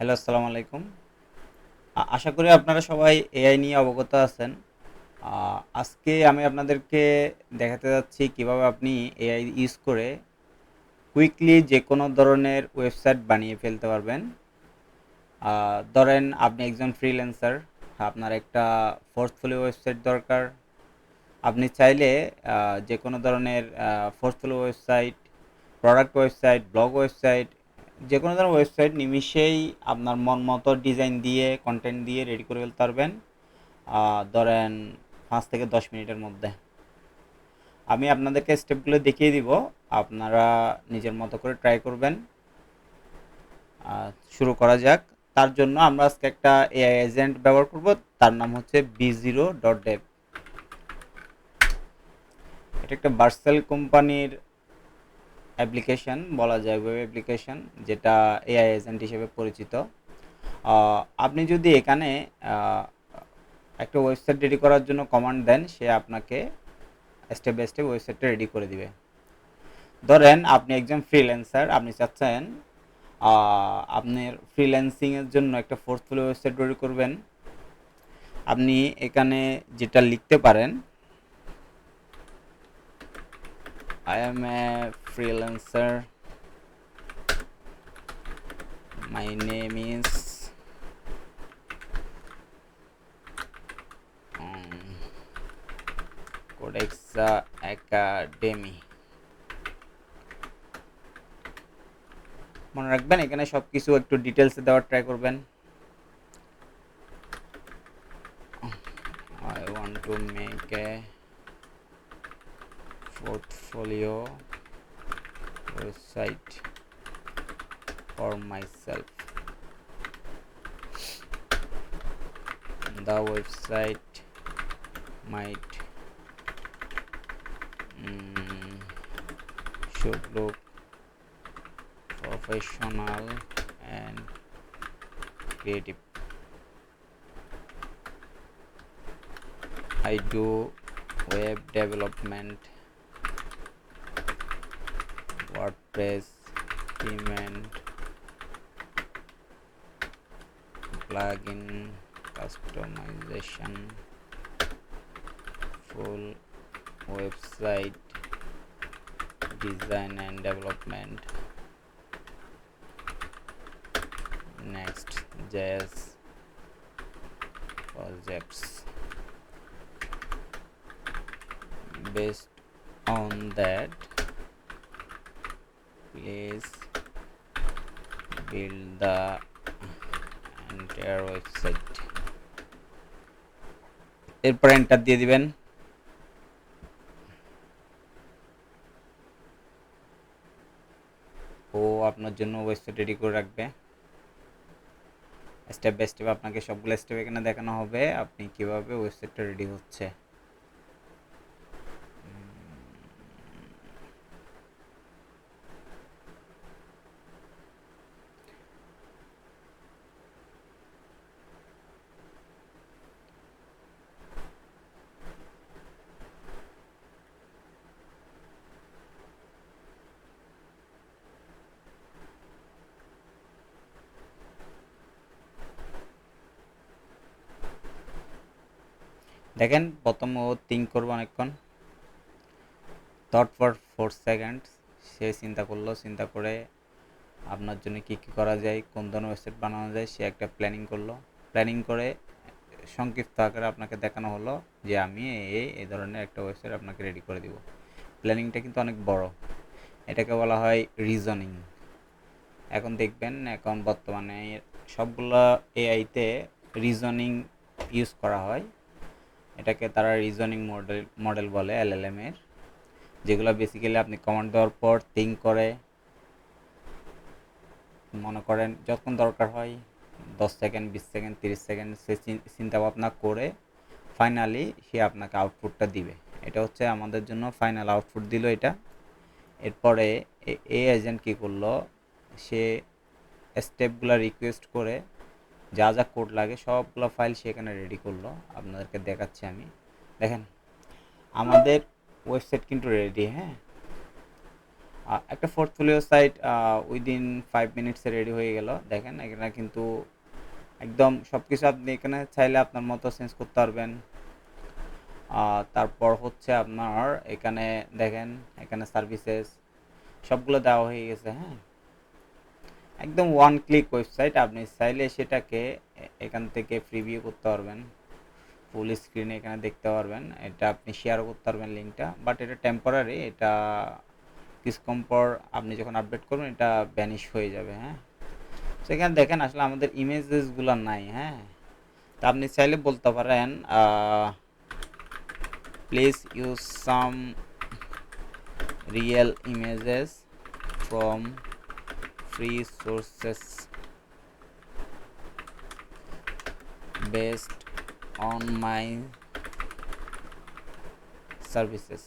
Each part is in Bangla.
হ্যালো, আসসালামু আলাইকুম। আশা করি আপনারা সবাই এআই নিয়ে অবগত আছেন। আজকে আমি আপনাদেরকে দেখাতে যাচ্ছি কীভাবে আপনি এআই ইউজ করে কুইকলি যে কোনো ধরনের ওয়েবসাইট বানিয়ে ফেলতে পারবেন। ধরেন আপনি একজন ফ্রিল্যান্সার, আপনার একটা পোর্টফোলিও ওয়েবসাইট দরকার। আপনি চাইলে যে কোনো ধরনের portfolio website, product website, blog website যে কোনো ধরনের ওয়েবসাইট নিমিষেই আপনার মন মতো ডিজাইন দিয়ে কন্টেন্ট দিয়ে রেডি করে ফেলতে পারবেন ধরেন পাঁচ থেকে দশ মিনিটের মধ্যে। আমি আপনাদেরকে স্টেপগুলো দেখিয়ে দিব, আপনারা নিজের মতো করে ট্রাই করবেন। শুরু করা যাক। তার জন্য আমরা আজকে একটা এআই এজেন্ট ব্যবহার করব, তার নাম হচ্ছে বি জিরো ডট ডেভ এটা একটা বার্সেল কোম্পানির অ্যাপ্লিকেশন বলা যায় ওয়েব অ্যাপ্লিকেশন যেটা এআই এজেন্ট হিসেবে পরিচিত। আপনি যদি এখানে একটা ওয়েবসাইট রেডি করার জন্য কমান্ড দেন, সে আপনাকে স্টেপ বাই স্টেপ ওয়েবসাইটটা রেডি করে দিবে। ধরেন আপনি একজন ফ্রিল্যান্সার আপনি চাচ্ছেন আপনার ফ্রিল্যান্সিংয়ের জন্য একটা পোর্টফোলিও ওয়েবসাইট রেডি করবেন। আপনি এখানে যেটা লিখতে পারেন I am a freelancer. My name is um, Codexa Academy. মনে রাখবেন এখানে সব কিছু একটু ডিটেলসে দেওয়ার ট্রাই করবেন I want to make a portfolio website for myself. The website might mm, should look professional and creative. I do web development WordPress, payment, plugin customization, full website design and development. Next, JS projects. Based on that, please build the entire website. এরপর এন্টার দিয়ে দিবেন। ও আপনার জন্য ওয়েবসাইট রেডি করে রাখবে। স্টেপ বাই স্টেপ আপনাকে সবগুলো স্টেপ এখানে দেখানো হবে। আপনি কীভাবে ওয়েবসাইটটা রেডি হচ্ছে। দেখেন, প্রথম ও থিঙ্ক করব অনেকক্ষণ। থট ফর ফোর সেকেন্ড সে চিন্তা করল, চিন্তা করে আপনার জন্য কী কী করা যায়, কোন ধরনের ওয়েবসাইট বানানো যায়, সে একটা প্ল্যানিং করল। প্ল্যানিং করে সংক্ষিপ্ত আকারে আপনাকে দেখানো হলো যে আমি এই এই ধরনের একটা ওয়েবসাইট আপনাকে রেডি করে দিব। প্ল্যানিংটা কিন্তু অনেক বড়। এটাকে বলা হয় রিজনিং এখন দেখবেন, এখন বর্তমানে সবগুলো এআইতে রিজনিং ইউজ করা হয়। এটাকে তারা রিজনিং মডেল মডেল বলে এলএলএম এর, যেগুলো বেসিক্যালি আপনি কমান্ড দেওয়ার পর থিঙ্ক করে, মনে করেন যতক্ষণ দরকার হয়, দশ সেকেন্ড বিশ সেকেন্ড তিরিশ সেকেন্ড সে চিন্তা ভাবনা করে ফাইনালি সে আপনাকে আউটপুটটা দিবে। এটা হচ্ছে আমাদের জন্য ফাইনাল আউটপুট দিল এটা। এরপরে এ- এজেন্ট কী করল? সে স্টেপগুলো রিকোয়েস্ট করে যা যা কোড লাগে সবগুলো ফাইল সেখানে রেডি করল। আপনাদেরকে দেখাচ্ছি আমি। দেখেন, আমাদের ওয়েবসাইট কিন্তু রেডি হ্যাঁ? একটা portfolio site within five minutes ready হয়ে গেল। দেখেন, এখানে কিন্তু একদম সব কিছু আপনি এখানে চাইলে আপনার মতো চেঞ্জ করতে পারবেন। তারপর হচ্ছে আপনার এখানে দেখেন, এখানে সার্ভিসেস সবগুলো দেওয়া হয়ে গেছে হ্যাঁ? একদম ওয়ান ক্লিক ওয়েবসাইট আপনি চাইলে সেটাকে এখান থেকে প্রিভিউ করতে পারবেন। ফুল স্ক্রিনে এখানে দেখতে পারবেন। এটা আপনি শেয়ারও করতে পারবেন লিঙ্কটা বাট এটা টেম্পোরারি এটা কিছুক্ষণ পর আপনি যখন আপডেট করবেন, এটা ভ্যানিশ হয়ে যাবে হ্যাঁ? সেখানে দেখেন আসলে আমাদের ইমেজেসগুলো নাই হ্যাঁ? তা আপনি চাইলে বলতে পারেন please use some real images from sources based on my services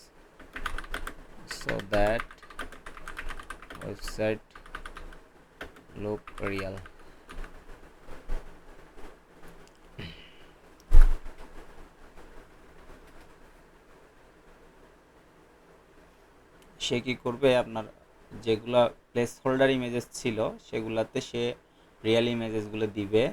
so that website look real সে কি করবে আপনার যেগুলা প্লেস হোল্ডার ইমেজেস ছিল সেগুলাতে সে রিয়েল ইমেজেসগুলো দিবে।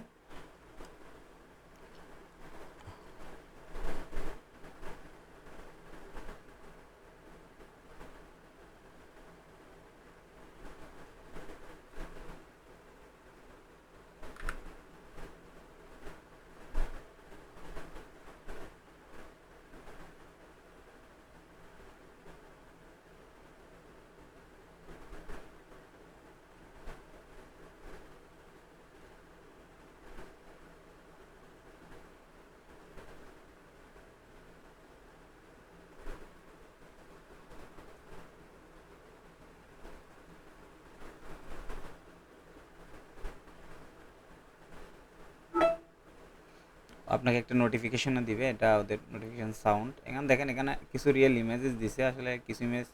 আপনাকে একটা নোটিফিকেশনও দিবে, এটা ওদের নোটিফিকেশন সাউন্ড এখানে, দেখেন, এখানে কিছু রিয়েল ইমেজেস দিছে, আসলে কিছু ইমেজ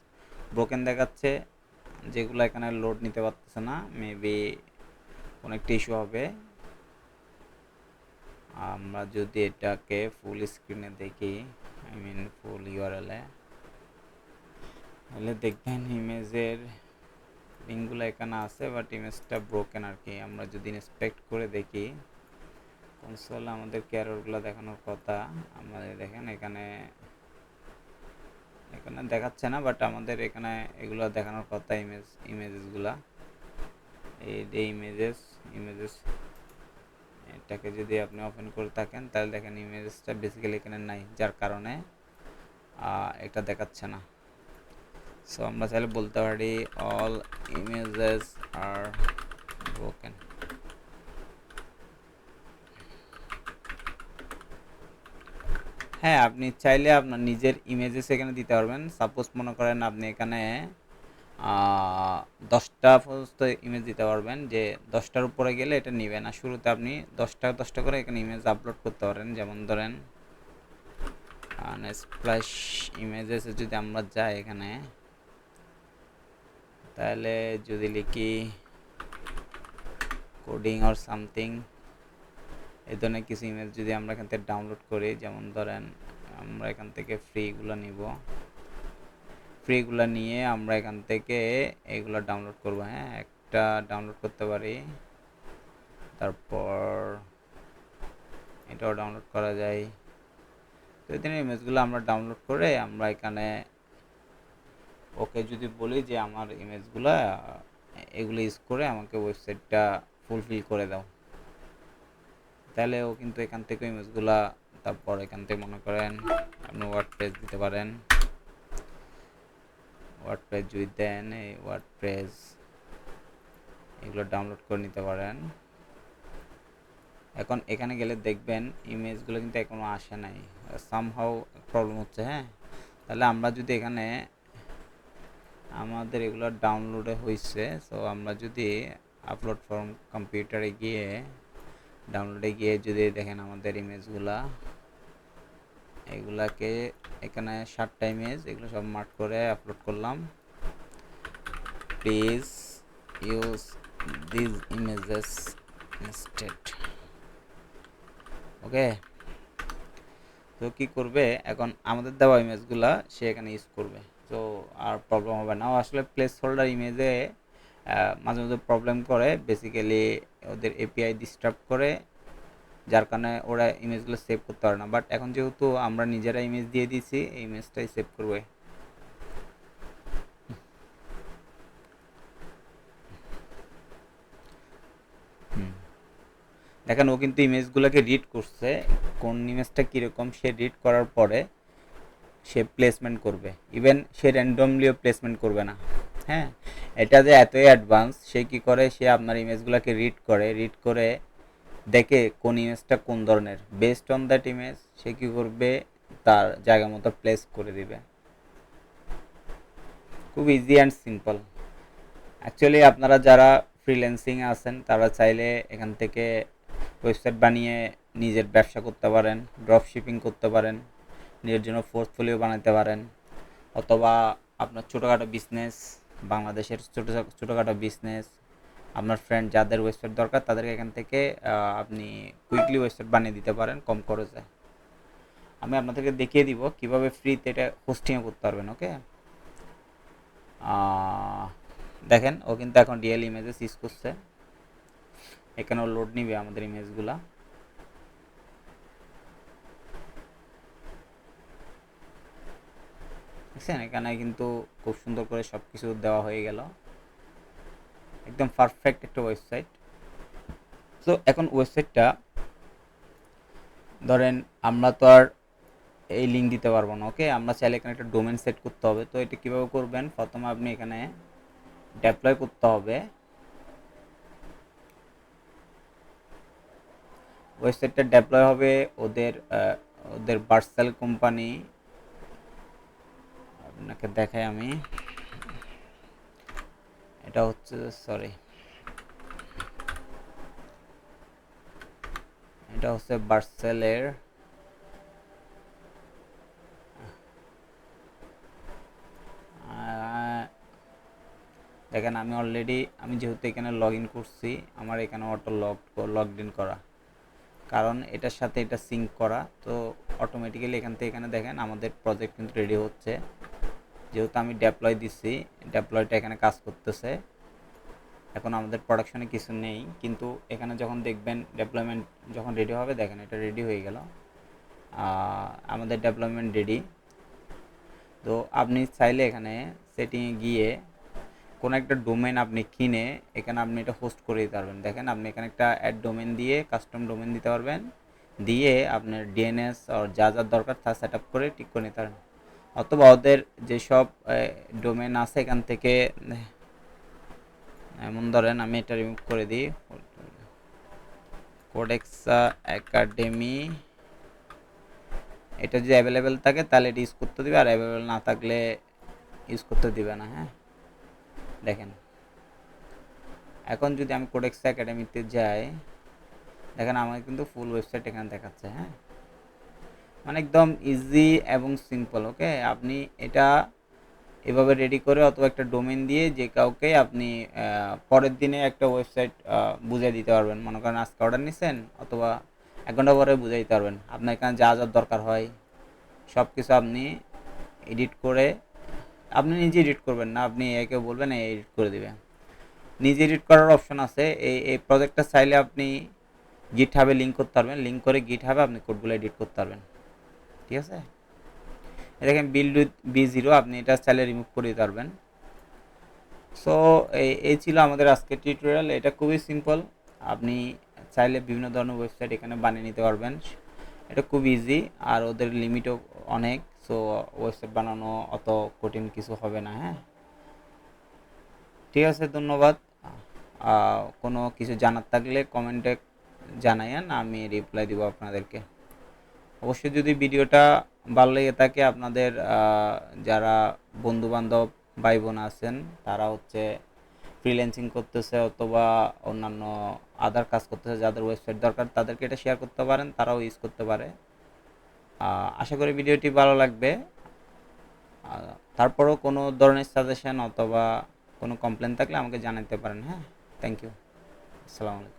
ব্রোকেন দেখাচ্ছে, যেগুলো এখানে লোড নিতে পারতেছে না মেবি কোনো একটা ইস্যু হবে। আমরা যদি এটাকে ফুল স্ক্রিনে দেখি আই মিন ফুল ইউআরএলে তাহলে দেখবেন ইমেজের লিঙ্কগুলো এখানে আছে বাট ইমেজটা ব্রোকেন আর কি। আমরা যদি ইন্সপেক্ট করে দেখি কনসোলে আমাদের ক্যারোরগুলো দেখানোর কথা। আমাদের দেখেন এখানে এখানে দেখাচ্ছে না বাট আমাদের এখানে এগুলো দেখানোর কথা ইমেজ ইমেজেসগুলা এই যে ইমেজেস ইমেজেস এটাকে যদি আপনি ওপেন করে থাকেন, তাহলে দেখেন ইমেজেসটা বেসিক্যালি এখানে নাই, যার কারণে এটা দেখাচ্ছে না। সো আমরা চাইলে বলতে পারি অল ইমেজেস আর ব্রোকেন হ্যাঁ আপনি চাইলে আপনার নিজের ইমেজেস এখানে দিতে পারবেন। সাপোজ মনে করেন আপনি এখানে দশটা পর্যন্ত ইমেজ দিতে পারবেন যে দশটার উপরে গেলে এটা নেবে না শুরুতে আপনি দশটা দশটা করে এখানে ইমেজ আপলোড করতে পারেন। যেমন ধরেন স্প্ল্যাশ ইমেজেসে যদি আমরা যাই এখানে, তাহলে যদি লিখি কোডিং অর সামথিং এই ধরনের কিছু ইমেজ যদি আমরা এখান থেকে ডাউনলোড করি, যেমন ধরেন আমরা এখান থেকে ফ্রিগুলো নিব। ফ্রিগুলো নিয়ে আমরা এখান থেকে এগুলো ডাউনলোড করব হ্যাঁ? একটা ডাউনলোড করতে পারি। তারপর এটাও ডাউনলোড করা যায়। তো এই ধরনের ইমেজগুলো আমরা ডাউনলোড করে আমরা এখানে ওকে যদি বলি যে আমার ইমেজগুলো এগুলো ইউজ করে আমাকে ওয়েবসাইটটা ফুলফিল করে দাও। তাহলে ও কিন্তু এখান থেকে ইমেজগুলা তারপর এখান থেকে মনে করেন আপনি ওয়ার্ড প্রেস দিতে পারেন। ওয়ার্ড প্রেস যদি দেন, এই ওয়ার্ড প্রেস এগুলো ডাউনলোড করে নিতে পারেন। এখন এখানে গেলে দেখবেন ইমেজগুলো কিন্তু এখনও আসে নাই। সামহাও প্রবলেম হচ্ছে হ্যাঁ? তাহলে আমরা যদি এখানে আমাদের এগুলো ডাউনলোডে হয়েছে সো আমরা যদি আপলোড ফর্ম কম্পিউটারে গিয়ে ডাউনলোডে গিয়ে যদি দেখেন আমাদের ইমেজগুলা, এগুলাকে এখানে ষাটটা ইমেজ এগুলো সব মার্ক করে আপলোড করলাম। Please use this images instead okay তো কি করবে? এখন আমাদের দেওয়া ইমেজগুলা সে এখানে ইউজ করবে। তো আর প্রবলেম হবে না। আসলে প্লেস হোল্ডার ইমেজে মাঝে মাঝে প্রবলেম করে। বেসিক্যালি ওদের এপিআই ডিস্টার্ব করে, যার কারণে ওরা ইমেজগুলো সেভ করতে পারে না। বাট এখন যেহেতু আমরা নিজেরা ইমেজ দিয়ে দিয়েছি, এই ইমেজটাই সেভ করবে। দেখেন, ও কিন্তু ইমেজগুলোকে রিড করছে। কোন ইমেজটা কীরকম সে রিড করার পরে সে প্লেসমেন্ট করবে। ইভেন সে র্যান্ডমলিও প্লেসমেন্ট করবে না। হ্যাঁ? এটা যে এতই অ্যাডভান্স সে কি করে? সে আপনার ইমেজগুলোকে রিড করে রিড করে দেখে কোন ইমেজটা কোন ধরনের। বেসড অন দ্যাট ইমেজ সে কি করবে? তার জায়গা মতো প্লেস করে দিবে। খুব ইজি অ্যান্ড সিম্পল অ্যাকচুয়ালি আপনারা যারা ফ্রিল্যান্সিং আছেন, তারা চাইলে এখান থেকে ওয়েবসাইট বানিয়ে নিজের ব্যবসা করতে পারেন ড্রপ শিপিং করতে পারেন, নিজের জন্য পোর্টফোলিও বানাতে পারেন, অথবা আপনার ছোটোখাটো বিজনেস বাংলাদেশের ছোটো ছোটোখাটো বিজনেস আপনার ফ্রেন্ড যাদের ওয়েবসাইট দরকার, তাদেরকে এখান থেকে আপনি কুইকলি ওয়েবসাইট বানিয়ে দিতে পারেন কম খরচে। আমি আপনাদেরকে দেখিয়ে দিব কীভাবে ফ্রিতে এটা হোস্টিংও করতে পারবেন ওকে দেখেন, ও কিন্তু এখন রিয়েল ইমেজেস ইউজ করছে। এখানেও লোড নিবে আমাদের ইমেজগুলা দেখছেন? এখানে কিন্তু খুব সুন্দর করে সব কিছু দেওয়া হয়ে গেল। একদম পারফেক্ট একটা ওয়েবসাইট তো এখন ওয়েবসাইটটা ধরেন আমরা তো আর এই লিঙ্ক দিতে পারব না ওকে আমরা চাইলে এখানে একটা ডোমেন সেট করতে হবে। তো এটা কীভাবে করবেন? প্রথমে আপনি এখানে ডেপ্লয় করতে হবে। ওয়েবসাইটটা ডেপ্লয় হবে ওদের ওদের বার্সেল কোম্পানি আপনাকে দেখাই আমি। এটা হচ্ছে সরি এটা হচ্ছে বার্সেলের দেখেন, আমি অলরেডি আমি যেহেতু এখানে লগ ইন করছি, আমার এখানে অটো লগ লগ ইন করা। কারণ এটার সাথে এটা সিঙ্ক করা, তো অটোমেটিক্যালি এখান থেকে এখানে দেখেন আমাদের প্রজেক্ট কিন্তু রেডি হচ্ছে। যেহেতু আমি ডেপ্লয় দিচ্ছি ডেপ্লয়টা এখানে কাজ করতেছে। এখন আমাদের প্রোডাকশনে কিছু নেই, কিন্তু এখানে যখন দেখবেন ডেপ্লয়মেন্ট যখন রেডি হবে, দেখেন এটা রেডি হয়ে গেল। আমাদের ডেভেলপমেন্ট রেডি তো আপনি চাইলে এখানে সেটিংয়ে গিয়ে কোনো একটা ডোমেন আপনি কিনে এখানে আপনি এটা হোস্ট করে দিতে পারবেন। দেখেন আপনি এখানে একটা অ্যাড ডোমেন দিয়ে কাস্টম ডোমেন দিতে পারবেন। দিয়ে আপনার ডিএনএস আর যা যা দরকার তা সেট আপ করে ঠিক করে নিতে পারবেন অথবা ওদের যেসব ডোমেন আছে এখান থেকে এমন ধরেন আমি এটা রিমুভ করে দিই। কোডেক্সা একাডেমি এটা যদি অ্যাভেলেবেল থাকে তাহলে এটা ইউজ করতে দিবে, আর অ্যাভেলেবেল না থাকলে ইউজ করতে দিবে না হ্যাঁ? দেখেন। এখন যদি আমি কোডেক্সা একাডেমিতে যাই, দেখেন আমার কিন্তু ফুল ওয়েবসাইট এখানে দেখাচ্ছে হ্যাঁ? মানে একদম ইজি এবং সিম্পল ওকে আপনি এটা এভাবে রেডি করে অথবা একটা ডোমেন দিয়ে যে কাউকে আপনি পরের দিনে একটা ওয়েবসাইট বুঝিয়ে দিতে পারবেন। মনে করেন আজকে অর্ডার নিছেন, অথবা এক ঘণ্টা পরে বুঝিয়ে দিতে পারবেন। আপনার এখানে যা যা দরকার হয় সব কিছু আপনি এডিট করে, আপনি নিজে এডিট করবেন না, আপনি একে বলবেন এডিট করে দিবে। নিজে এডিট করার অপশন আছে। এই এই প্রজেক্টটা চাইলে আপনি গিট হাবে লিঙ্ক করতে পারবেন। লিঙ্ক করে গিট হাবে আপনি কোডগুলো এডিট করতে পারবেন। ঠিক আছে? দেখেন বিল্ড উইথ বি জিরো আপনি এটা চাইলে রিমুভ করে দিতে পারবেন। সো এই এই ছিল আমাদের আজকের টিউটোরিয়াল এটা খুবই সিম্পল আপনি চাইলে বিভিন্ন ধরনের ওয়েবসাইট এখানে বানিয়ে নিতে পারবেন। এটা খুব ইজি আর ওদের লিমিটও অনেক। সো ওয়েবসাইট বানানো অত কঠিন কিছু হবে না হ্যাঁ? ঠিক আছে, ধন্যবাদ। কোনো কিছু জানার থাকলে কমেন্টে জানাইয়েন। আমি রিপ্লাই দিব আপনাদেরকে। অবশ্যই যদি ভিডিওটা ভালো লেগে থাকে আপনাদের যারা বন্ধু বান্ধব ভাই বোন আছেন, তারা হচ্ছে ফ্রিল্যান্সিং করতেছে অথবা অন্যান্য আদার কাজ করতেছে, যাদের ওয়েবসাইট দরকার, তাদেরকে এটা শেয়ার করতে পারেন, তারাও ইউজ করতে পারে। আশা করি ভিডিওটি ভালো লাগবে। তারপরেও কোনো ধরনের সাজেশন অথবা কোনো কমপ্লেন থাকলে আমাকে জানাতে পারেন হ্যাঁ? থ্যাংক ইউ আসসালামু আলাইকুম